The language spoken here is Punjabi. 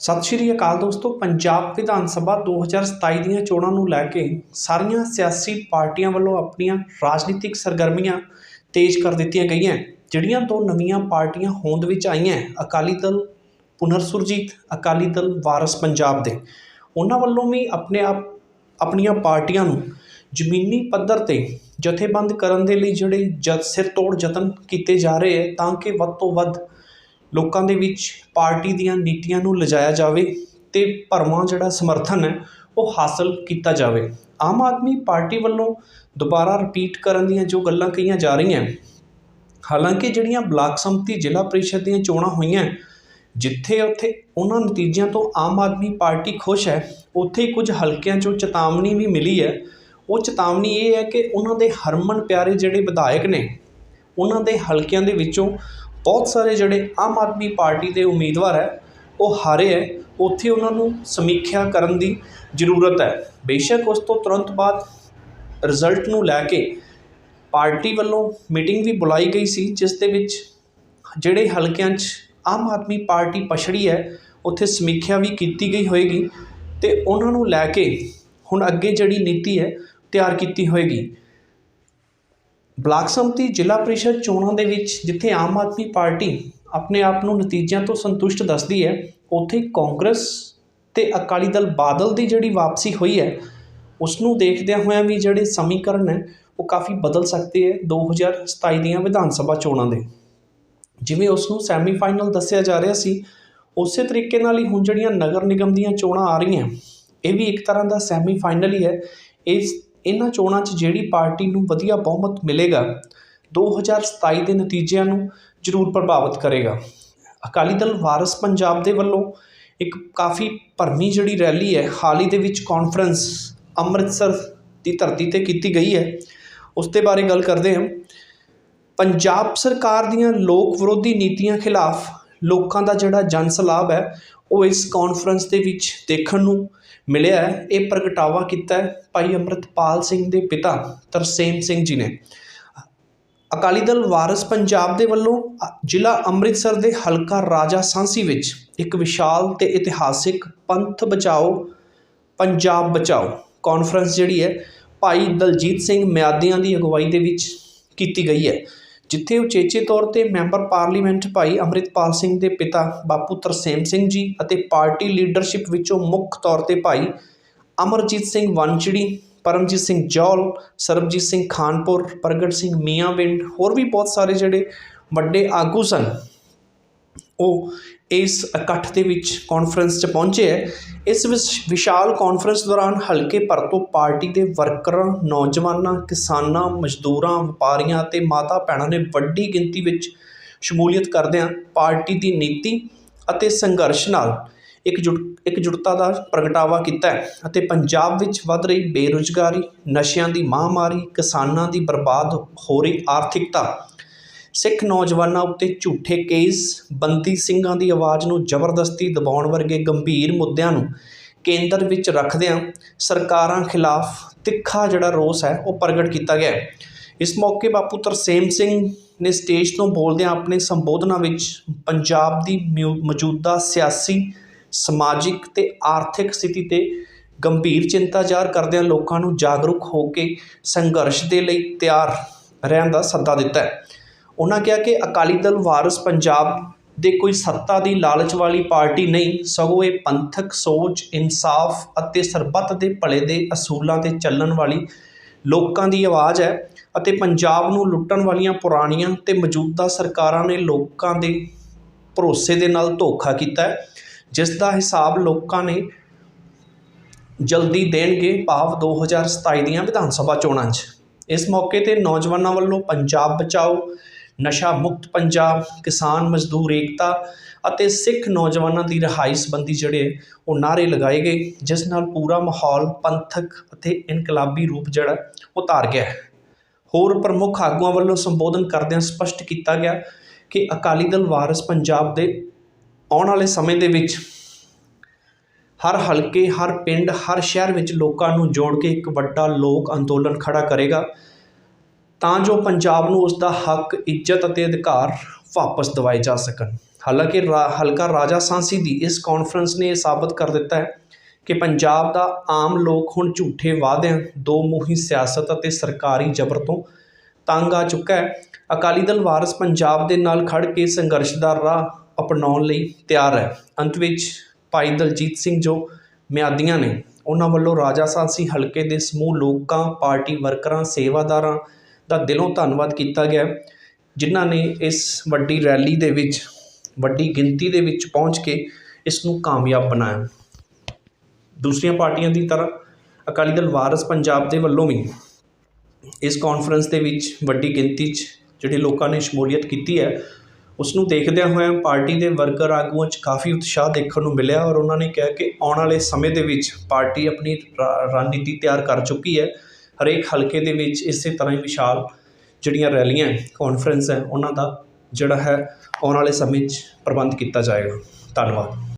ਸਤਿ ਸ਼੍ਰੀ ਅਕਾਲ ਦੋਸਤੋ, ਪੰਜਾਬ ਵਿਧਾਨ ਸਭਾ 2027 ਦੀਆਂ ਚੋਣਾਂ ਨੂੰ ਲੈ ਕੇ ਸਾਰੀਆਂ ਸਿਆਸੀ ਪਾਰਟੀਆਂ ਵੱਲੋਂ ਆਪਣੀਆਂ ਰਾਜਨੀਤਿਕ ਸਰਗਰਮੀਆਂ ਤੇਜ਼ ਕਰ ਦਿੱਤੀਆਂ ਗਈਆਂ। ਜਿਹੜੀਆਂ ਦੋ ਨਵੀਆਂ ਪਾਰਟੀਆਂ ਹੋਂਦ ਵਿੱਚ ਆਈਆਂ ਅਕਾਲੀ ਦਲ ਪੁਨਰ ਸੁਰਜੀਤ ਅਕਾਲੀ ਦਲ ਵਾਰਸ ਪੰਜਾਬ ਦੇ। ਉਹਨਾਂ ਵੱਲੋਂ ਵੀ ਆਪਣੇ ਆਪ, ਆਪਣੀਆਂ ਪਾਰਟੀਆਂ ਨੂੰ ਜ਼ਮੀਨੀ ਪੱਧਰ ਤੇ ਜਥੇਬੰਦ ਕਰਨ ਦੇ ਲਈ ਜਿਹੜੇ ਜਦ ਸਿਰ ਤੋੜ ਯਤਨ ਕੀਤੇ ਜਾ ਰਹੇ ਹੈ, ਤਾਂ ਕਿ ਵੱਧ ਤੋਂ ਵੱਧ ਲੋਕਾਂ ਦੇ ਵਿੱਚ ਪਾਰਟੀ ਦੀਆਂ ਨੀਤੀਆਂ ਨੂੰ ਲਿਜਾਇਆ ਜਾਵੇ ਅਤੇ ਭਰਵਾਂ ਜਿਹੜਾ ਸਮਰਥਨ ਹੈ, ਉਹ ਹਾਸਲ ਕੀਤਾ ਜਾਵੇ। ਆਮ ਆਦਮੀ ਪਾਰਟੀ ਵੱਲੋਂ ਦੁਬਾਰਾ ਰਿਪੀਟ ਕਰਨ ਦੀਆਂ ਜੋ ਗੱਲਾਂ ਕਹੀਆਂ ਜਾ ਰਹੀਆਂ ਹਾਲਾਂਕਿ ਜਿਹੜੀਆਂ ਬਲਾਕ ਸੰਮਤੀ ਜ਼ਿਲ੍ਹਾ ਪ੍ਰੀਸ਼ਦ ਦੀਆਂ ਚੋਣਾਂ ਹੋਈਆਂ, ਜਿੱਥੇ ਉੱਥੇ ਉਹਨਾਂ ਨਤੀਜਿਆਂ ਤੋਂ ਆਮ ਆਦਮੀ ਪਾਰਟੀ ਖੁਸ਼ ਹੈ, ਉੱਥੇ ਹੀ ਕੁਝ ਹਲਕਿਆਂ 'ਚੋਂ ਚੇਤਾਵਨੀ ਵੀ ਮਿਲੀ ਹੈ। ਉਹ ਚੇਤਾਵਨੀ ਇਹ ਹੈ ਕਿ ਉਹਨਾਂ ਦੇ ਹਰਮਨ ਪਿਆਰੇ ਜਿਹੜੇ ਵਿਧਾਇਕ ਨੇ, ਉਹਨਾਂ ਦੇ ਹਲਕਿਆਂ ਦੇ ਵਿੱਚੋਂ ਬਹੁਤ ਸਾਰੇ ਜਿਹੜੇ ਆਮ ਆਦਮੀ ਪਾਰਟੀ ਦੇ ਉਮੀਦਵਾਰ ਹੈ, ਉਹ ਹਾਰੇ ਹੈ। ਉੱਥੇ ਉਹਨਾਂ ਨੂੰ ਸਮੀਖਿਆ ਕਰਨ ਦੀ ਜ਼ਰੂਰਤ ਹੈ। ਬੇਸ਼ੱਕ ਉਸ ਤੋਂ ਤੁਰੰਤ ਬਾਅਦ ਰਿਜ਼ਲਟ ਨੂੰ ਲੈ ਕੇ ਪਾਰਟੀ ਵੱਲੋਂ ਮੀਟਿੰਗ ਵੀ ਬੁਲਾਈ ਗਈ ਸੀ, ਜਿਸ ਦੇ ਵਿੱਚ ਜਿਹੜੇ ਹਲਕਿਆਂ 'ਚ ਆਮ ਆਦਮੀ ਪਾਰਟੀ ਪਛੜੀ ਹੈ, ਉੱਥੇ ਸਮੀਖਿਆ ਵੀ ਕੀਤੀ ਗਈ ਹੋਏਗੀ ਤੇ ਉਹਨਾਂ ਨੂੰ ਲੈ ਕੇ ਹੁਣ ਅੱਗੇ ਜਿਹੜੀ ਨੀਤੀ ਹੈ, ਤਿਆਰ ਕੀਤੀ ਹੋਏਗੀ। ਬਲਾਕ ਸੰਮਤੀ ਜ਼ਿਲ੍ਹਾ ਪ੍ਰੀਸ਼ਦ ਚੋਣਾਂ ਦੇ ਵਿੱਚ ਜਿੱਥੇ ਆਮ ਆਦਮੀ ਪਾਰਟੀ ਆਪਣੇ ਆਪ ਨੂੰ ਨਤੀਜਿਆਂ ਤੋਂ ਸੰਤੁਸ਼ਟ ਦੱਸਦੀ ਹੈ, ਉੱਥੇ ਕਾਂਗਰਸ ਤੇ ਅਕਾਲੀ ਦਲ ਬਾਦਲ ਦੀ ਜਿਹੜੀ ਵਾਪਸੀ ਹੋਈ ਹੈ ਉਸ ਨੂੰ ਦੇਖਦਿਆਂ ਹੋਇਆਂ ਵੀ ਜਿਹੜੇ ਸਮੀਕਰਨ ਹੈ ਉਹ ਕਾਫੀ ਬਦਲ ਸਕਦੇ ਹੈ 2027 ਦੀਆਂ ਵਿਧਾਨ ਸਭਾ ਚੋਣਾਂ ਦੇ। ਜਿਵੇਂ ਉਸ ਨੂੰ ਸੈਮੀਫਾਈਨਲ ਦੱਸਿਆ ਜਾ ਰਿਹਾ ਸੀ, ਉਸੇ ਤਰੀਕੇ ਨਾਲ ਹੀ ਹੁਣ ਜਿਹੜੀਆਂ ਨਗਰ ਨਿਗਮ ਦੀਆਂ ਚੋਣਾਂ ਆ ਰਹੀਆਂ, ਇਹ ਵੀ ਇੱਕ ਤਰ੍ਹਾਂ ਦਾ ਸੈਮੀਫਾਈਨਲ ਹੀ ਹੈ। ਇਸ ਇਹਨਾਂ ਚੋਣਾਂ 'ਚ ਜਿਹੜੀ ਪਾਰਟੀ ਨੂੰ ਵਧੀਆ ਬਹੁਮਤ ਮਿਲੇਗਾ 2027 ਦੇ ਨਤੀਜਿਆਂ ਨੂੰ ਜ਼ਰੂਰ ਪ੍ਰਭਾਵਿਤ ਕਰੇਗਾ। ਅਕਾਲੀ ਦਲ ਵਾਰਸ ਪੰਜਾਬ ਦੇ ਵੱਲੋਂ ਇੱਕ ਕਾਫੀ ਭਰਮੀ ਜਿਹੜੀ ਰੈਲੀ ਹੈ, ਹਾਲ ਹੀ ਦੇ ਵਿੱਚ ਕਾਨਫਰੰਸ ਅੰਮ੍ਰਿਤਸਰ ਦੀ ਧਰਤੀ ਤੇ ਕੀਤੀ ਗਈ ਹੈ। ਉਸ ਦੇ ਬਾਰੇ ਗੱਲ ਕਰਦੇ ਹਾਂ। ਪੰਜਾਬ ਸਰਕਾਰ ਦੀਆਂ ਲੋਕ ਵਿਰੋਧੀ ਨੀਤੀਆਂ ਖਿਲਾਫ ਲੋਕਾਂ ਦਾ ਜਿਹੜਾ ਜਨ ਸਲਾਬ ਹੈ ਉਹ ਇਸ ਕਾਨਫਰੰਸ ਦੇ ਵਿੱਚ ਦੇਖਣ ਨੂੰ ਮਿਲਿਆ ਹੈ। ਇਹ ਪ੍ਰਗਟਾਵਾ ਕੀਤਾ ਭਾਈ ਅੰਮ੍ਰਿਤਪਾਲ ਸਿੰਘ ਦੇ ਪਿਤਾ ਤਰਸੇਮ ਸਿੰਘ ਜੀ ਨੇ। ਅਕਾਲੀ ਦਲ ਵਾਰਸ ਪੰਜਾਬ ਦੇ ਵੱਲੋਂ ਜ਼ਿਲ੍ਹਾ ਅੰਮ੍ਰਿਤਸਰ ਦੇ ਹਲਕਾ ਰਾਜਾ ਸਾਂਸੀ ਵਿੱਚ ਇੱਕ ਵਿਸ਼ਾਲ ਤੇ ਇਤਿਹਾਸਿਕ ਪੰਥ ਬਚਾਓ, ਪੰਜਾਬ ਬਚਾਓ ਕਾਨਫਰੰਸ ਜਿਹੜੀ ਹੈ ਭਾਈ ਦਲਜੀਤ ਸਿੰਘ ਮਿਆਦੀਆਂ ਦੀ ਅਗਵਾਈ ਦੇ ਵਿੱਚ ਕੀਤੀ ਗਈ ਹੈ। ਜਿੱਥੇ ਉਚੇਚੇ ਤੌਰ ਤੇ ਮੈਂਬਰ ਪਾਰਲੀਮੈਂਟ ਭਾਈ ਅੰਮ੍ਰਿਤਪਾਲ ਸਿੰਘ ਦੇ ਪਿਤਾ ਬਾਪੂ ਤਰਸੇਮ ਸਿੰਘ ਜੀ ਅਤੇ ਪਾਰਟੀ ਲੀਡਰਸ਼ਿਪ ਵਿੱਚੋਂ ਮੁੱਖ ਤੌਰ ਤੇ ਭਾਈ ਅਮਰਜੀਤ ਸਿੰਘ ਵੰਚੜੀ ਪਰਮਜੀਤ ਸਿੰਘ ਜੌਲ, ਸਰਬਜੀਤ ਸਿੰਘ ਖਾਨਪੁਰ, ਪ੍ਰਗਟ ਸਿੰਘ ਮੀਆਂਵਿੰਡ ਹੋਰ ਵੀ ਬਹੁਤ ਸਾਰੇ ਜਿਹੜੇ ਵੱਡੇ ਆਗੂ ਸਨ। ਉਹ ਇਸ ਇਕੱਠ ਦੇ ਵਿੱਚ ਕਾਨਫਰੰਸ 'ਚ ਪਹੁੰਚੇ ਹੈ। ਇਸ ਵਿਸ਼- ਵਿਸ਼ਾਲ ਕਾਨਫਰੰਸ ਦੌਰਾਨ ਹਲਕੇ ਭਰ ਤੋਂ ਪਾਰਟੀ ਦੇ ਵਰਕਰਾਂ ਨੌਜਵਾਨਾਂ, ਕਿਸਾਨਾਂ, ਮਜ਼ਦੂਰਾਂ, ਵਪਾਰੀਆਂ ਅਤੇ ਮਾਤਾ ਭੈਣਾਂ ਨੇ ਵੱਡੀ ਗਿਣਤੀ ਵਿੱਚ ਸ਼ਮੂਲੀਅਤ ਕਰਦਿਆਂ ਪਾਰਟੀ ਦੀ ਨੀਤੀ ਅਤੇ ਸੰਘਰਸ਼ ਨਾਲ ਇਕਜੁਟ, ਇਕਜੁੱਟਤਾ ਦਾ ਪ੍ਰਗਟਾਵਾ ਕੀਤਾ ਹੈ ਅਤੇ ਪੰਜਾਬ ਵਿੱਚ ਵੱਧ ਰਹੀ ਬੇਰੁਜ਼ਗਾਰੀ, ਨਸ਼ਿਆਂ ਦੀ ਮਹਾਮਾਰੀ, ਕਿਸਾਨਾਂ ਦੀ ਬਰਬਾਦ, ਹੋ ਰਹੀ ਆਰਥਿਕਤਾ ਸਿੱਖ ਨੌਜਵਾਨਾਂ ਉੱਤੇ ਝੂਠੇ ਕੇਸ, ਬੰਦੀ ਸਿੰਘਾਂ ਦੀ ਆਵਾਜ਼ ਨੂੰ ਜ਼ਬਰਦਸਤੀ ਦਬਾਉਣ ਵਰਗੇ ਗੰਭੀਰ ਮੁੱਦਿਆਂ ਨੂੰ ਕੇਂਦਰ ਵਿੱਚ ਰੱਖਦਿਆਂ ਸਰਕਾਰਾਂ ਖਿਲਾਫ ਤਿੱਖਾ ਜਿਹੜਾ ਰੋਸ ਹੈ, ਉਹ ਪ੍ਰਗਟ ਕੀਤਾ ਗਿਆ ਹੈ। ਇਸ ਮੌਕੇ ਬਾਪੂ ਤਰਸੇਮ ਸਿੰਘ ਨੇ ਸਟੇਜ ਤੋਂ ਬੋਲਦਿਆਂ ਆਪਣੇ ਸੰਬੋਧਨਾਂ ਵਿੱਚ ਪੰਜਾਬ ਦੀ ਮਿਉ- ਮੌਜੂਦਾ ਸਿਆਸੀ, ਸਮਾਜਿਕ ਤੇ ਆਰਥਿਕ ਸਥਿਤੀ ਤੇ ਗੰਭੀਰ ਚਿੰਤਾ ਜ਼ਾਹਰ ਕਰਦਿਆਂ ਲੋਕਾਂ ਨੂੰ ਜਾਗਰੂਕ ਹੋ ਕੇ ਸੰਘਰਸ਼ ਦੇ ਲਈ ਤਿਆਰ ਰਹਿਣ ਦਾ ਸੱਦਾ ਦਿੱਤਾ ਹੈ ਉਹਨਾਂ ਕਿਹਾ ਕਿ ਅਕਾਲੀ ਦਲ ਵਾਰਸ ਪੰਜਾਬ ਦੇ ਕੋਈ ਸੱਤਾ ਦੀ ਲਾਲਚ ਵਾਲੀ ਪਾਰਟੀ ਨਹੀਂ, ਸਗੋਂ ਇਹ ਪੰਥਕ ਸੋਚ, ਇਨਸਾਫ ਅਤੇ ਸਰਬੱਤ ਦੇ ਭਲੇ ਦੇ ਅਸੂਲਾਂ ਤੇ ਚੱਲਣ ਵਾਲੀ ਲੋਕਾਂ ਦੀ ਆਵਾਜ਼ ਹੈ ਅਤੇ ਪੰਜਾਬ ਨੂੰ ਲੁੱਟਣ ਵਾਲੀਆਂ ਪੁਰਾਣੀਆਂ ਤੇ ਮੌਜੂਦਾ ਸਰਕਾਰਾਂ ਨੇ ਲੋਕਾਂ ਦੇ ਭਰੋਸੇ ਦੇ ਨਾਲ ਧੋਖਾ ਕੀਤਾ ਹੈ, ਜਿਸ ਦਾ ਹਿਸਾਬ ਲੋਕਾਂ ਨੇ ਜਲਦੀ ਦੇਣਗੇ ਭਾਵ 2027 ਦੀਆਂ ਵਿਧਾਨ ਸਭਾ ਚੋਣਾਂ 'ਚ। ਇਸ ਮੌਕੇ ਤੇ ਨੌਜਵਾਨਾਂ ਵੱਲੋਂ ਪੰਜਾਬ ਬਚਾਓ ਨਸ਼ਾ ਮੁਕਤ ਪੰਜਾਬ, ਕਿਸਾਨ ਮਜ਼ਦੂਰ ਏਕਤਾ ਅਤੇ ਸਿੱਖ ਨੌਜਵਾਨਾਂ ਦੀ ਰਿਹਾਈ ਸੰਬੰਧੀ ਜਿਹੜੇ ਉਹ ਨਾਅਰੇ ਲਗਾਏ ਗਏ, ਜਿਸ ਨਾਲ ਪੂਰਾ ਮਾਹੌਲ ਪੰਥਕ ਅਤੇ ਇਨਕਲਾਬੀ ਰੂਪ ਜਿਹੜਾ ਉਹ ਧਾਰ ਗਿਆ ਹੋਰ ਪ੍ਰਮੁੱਖ ਆਗੂਆਂ ਵੱਲੋਂ ਸੰਬੋਧਨ ਕਰਦਿਆਂ ਸਪਸ਼ਟ ਕੀਤਾ ਗਿਆ ਕਿ ਅਕਾਲੀ ਦਲ ਵਾਰਸ ਪੰਜਾਬ ਦੇ ਆਉਣ ਵਾਲੇ ਸਮੇਂ ਦੇ ਵਿੱਚ ਹਰ ਹਲਕੇ, ਹਰ ਪਿੰਡ, ਹਰ ਸ਼ਹਿਰ ਵਿੱਚ ਲੋਕਾਂ ਨੂੰ ਜੋੜ ਕੇ ਇੱਕ ਵੱਡਾ ਲੋਕ ਅੰਦੋਲਨ ਖੜਾ ਕਰੇਗਾ। ਤਾਂ ਜੋ ਪੰਜਾਬ ਨੂੰ ਉਸ ਦਾ ਹੱਕ, ਇੱਜ਼ਤ ਅਤੇ ਅਧਿਕਾਰ ਵਾਪਸ ਦਿਵਾਏ ਜਾ ਸਕਣ। ਹਾਲਾਂਕਿ ਰਾ- ਹਲਕਾ ਰਾਜਾ ਸਾਂਸੀ ਦੀ ਇਸ ਕਾਨਫਰੰਸ ਨੇ ਇਹ ਸਾਬਤ ਕਰ ਦਿੱਤਾ ਹੈ ਕਿ ਪੰਜਾਬ ਦਾ ਆਮ ਲੋਕ ਹੁਣ ਝੂਠੇ ਵਾਅਦਿਆਂ, ਦੋ ਮੂੰਹੀ ਸਿਆਸਤ ਅਤੇ ਸਰਕਾਰੀ ਜ਼ਬਰ ਤੋਂ ਤੰਗ ਆ ਚੁੱਕਾ ਹੈ। ਅਕਾਲੀ ਦਲ ਵਾਰਸ ਪੰਜਾਬ ਦੇ ਨਾਲ ਖੜ ਕੇ ਸੰਘਰਸ਼ ਦਾ ਰਾਹ ਅਪਣਾਉਣ ਲਈ ਤਿਆਰ ਹੈ। ਅੰਤ ਵਿੱਚ ਭਾਈ ਦਲਜੀਤ ਸਿੰਘ ਜੋ ਮਿਆਦੀਆਂ ਨੇ, ਉਹਨਾਂ ਵੱਲੋਂ ਰਾਜਾ ਸਾਂਸੀ ਹਲਕੇ ਦੇ ਸਮੂਹ ਲੋਕਾਂ, ਪਾਰਟੀ ਵਰਕਰਾਂ, ਸੇਵਾਦਾਰਾਂ ਦਾ ਦਿਲੋਂ ਧੰਨਵਾਦ ਕੀਤਾ ਗਿਆ ਜਿਨ੍ਹਾਂ ਨੇ ਇਸ ਵੱਡੀ ਰੈਲੀ ਦੇ ਵਿੱਚ, ਵੱਡੀ ਗਿਣਤੀ ਦੇ ਵਿੱਚ ਪਹੁੰਚ ਕੇ ਇਸ ਨੂੰ ਕਾਮਯਾਬ ਬਣਾਇਆ। ਦੂਸਰੀਆਂ ਪਾਰਟੀਆਂ ਦੀ ਤਰ੍ਹਾਂ ਅਕਾਲੀ ਦਲ ਵਾਰਸ ਪੰਜਾਬ ਦੇ ਵੱਲੋਂ ਵੀ ਇਸ ਕਾਨਫਰੰਸ ਦੇ ਵਿੱਚ ਵੱਡੀ ਗਿਣਤੀ 'ਚ ਜਿਹੜੇ ਲੋਕਾਂ ਨੇ ਸ਼ਮੂਲੀਅਤ ਕੀਤੀ ਹੈ ਉਸ ਨੂੰ ਦੇਖਦਿਆਂ ਹੋਇਆਂ ਪਾਰਟੀ ਦੇ ਵਰਕਰ ਆਗੂਆਂ 'ਚ ਕਾਫੀ ਉਤਸ਼ਾਹ ਦੇਖਣ ਨੂੰ ਮਿਲਿਆ ਔਰ ਉਹਨਾਂ ਨੇ ਕਿਹਾ ਕਿ ਆਉਣ ਵਾਲੇ ਸਮੇਂ ਦੇ ਵਿੱਚ ਪਾਰਟੀ ਆਪਣੀ ਰਾ- ਰਣਨੀਤੀ ਤਿਆਰ ਕਰ ਚੁੱਕੀ ਹੈ। ਹਰੇਕ ਹਲਕੇ ਦੇ ਵਿੱਚ ਇਸੇ ਤਰ੍ਹਾਂ ਹੀ ਵਿਸ਼ਾਲ ਜਿਹੜੀਆਂ ਰੈਲੀਆਂ ਕਾਨਫਰੰਸ ਹੈ, ਉਹਨਾਂ ਦਾ ਜਿਹੜਾ ਹੈ ਆਉਣ ਵਾਲੇ ਸਮੇਂ 'ਚ ਪ੍ਰਬੰਧ ਕੀਤਾ ਜਾਏਗਾ। ਧੰਨਵਾਦ।